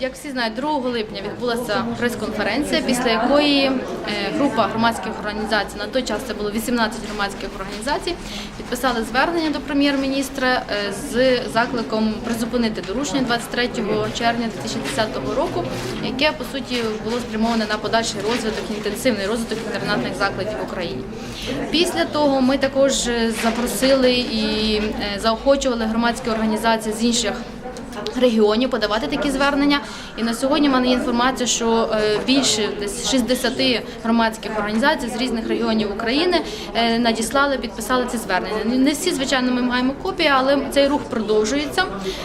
Як всі знають, 2 липня відбулася прес-конференція, після якої е, група громадських організацій, на той час це було 18 громадських організацій, підписали звернення до прем'єр-міністра е, з закликом призупинити доручення 23 червня 2010 року, яке по суті було спрямоване на подальший розвиток, інтенсивний розвиток інтернатних закладів в Україні. Після того ми також е, запросили і заохочували громадські організації з інших регіонів подавати такі звернення. І на сьогодні в мене є інформація, що е, більше десь 60 громадських організацій з різних регіонів України е, надіслали, підписали ці звернення. Не всі, звичайно, ми маємо копії, але цей рух продовжується.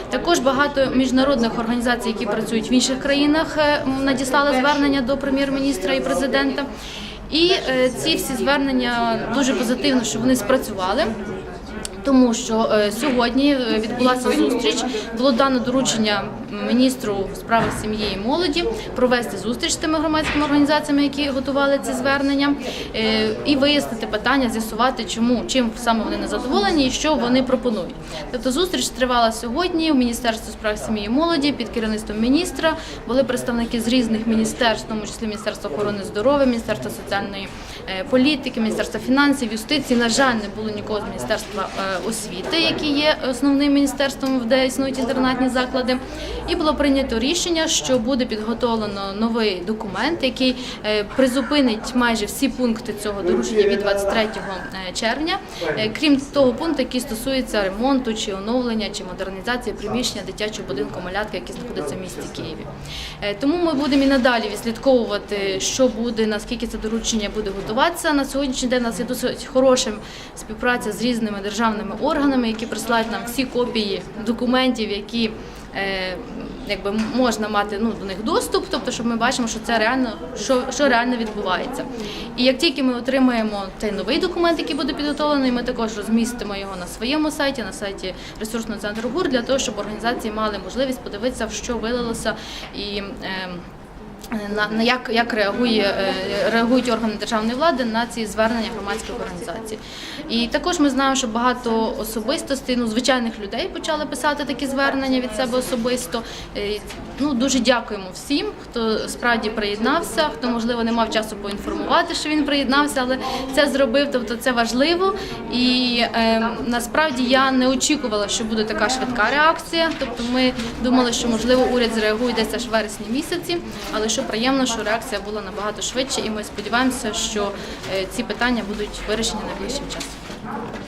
Також багато міжнародних організацій, які працюють в інших країнах, е, надіслали звернення до прем'єр-міністра і президента. І ці всі звернення дуже позитивно, що вони спрацювали. Тому що е, сьогодні е, відбулася зустріч. Було дано доручення міністру в справах сім'ї і молоді провести зустріч з тими громадськими організаціями, які готували ці звернення, е, і вияснити питання, з'ясувати, чому чим саме вони не задоволені і що вони пропонують. Тобто зустріч тривала сьогодні в міністерстві справ сім'ї і молоді під керівництвом міністра. Були представники з різних міністерств, тому числі Міністерства охорони здоров'я, Міністерства соціальної політики, Міністерства фінансів, юстиції. На жаль, не було нікого з міністерства е, освіти, які є основним міністерством, де існують інтернатні заклади. І було прийнято рішення, що буде підготовлено новий документ, який е, призупинить майже всі пункти цього доручення від 23 червня, Е, крім того пункту, який стосується ремонту чи оновлення чи модернізації приміщення дитячого будинку малятки, який знаходиться в місті Києві. Е, Тому ми будемо і надалі відслідковувати, що буде, наскільки це доручення буде готуватися. На сьогоднішній день у нас є досить хороша співпраця з різними державними органами, які присилають нам всі копії документів, які е, якби можна мати ну, до них доступ, тобто, щоб ми бачимо, що це реально що, що реально відбувається. І як тільки ми отримаємо цей новий документ, який буде підготовлений, ми також розмістимо його на своєму сайті, на сайті ресурсного центру ГУР, для того, щоб організації мали можливість подивитися, в що вилилося і. Е, на, як, як реагує, е, реагують органи державної влади на ці звернення громадських організацій. І також ми знаємо, що багато особистостей, ну звичайних людей почали писати такі звернення від себе особисто. Е, Ну дуже дякуємо всім, хто справді приєднався, хто можливо не мав часу поінформувати, що він приєднався, але це зробив. Тобто це важливо. І е, насправді я не очікувала, що буде така швидка реакція. Тобто, ми думали, що можливо уряд зреагує десь аж в вересні місяці, але що приємно, що реакція була набагато швидше, і ми сподіваємося, що е, ці питання будуть вирішені найближчим часом.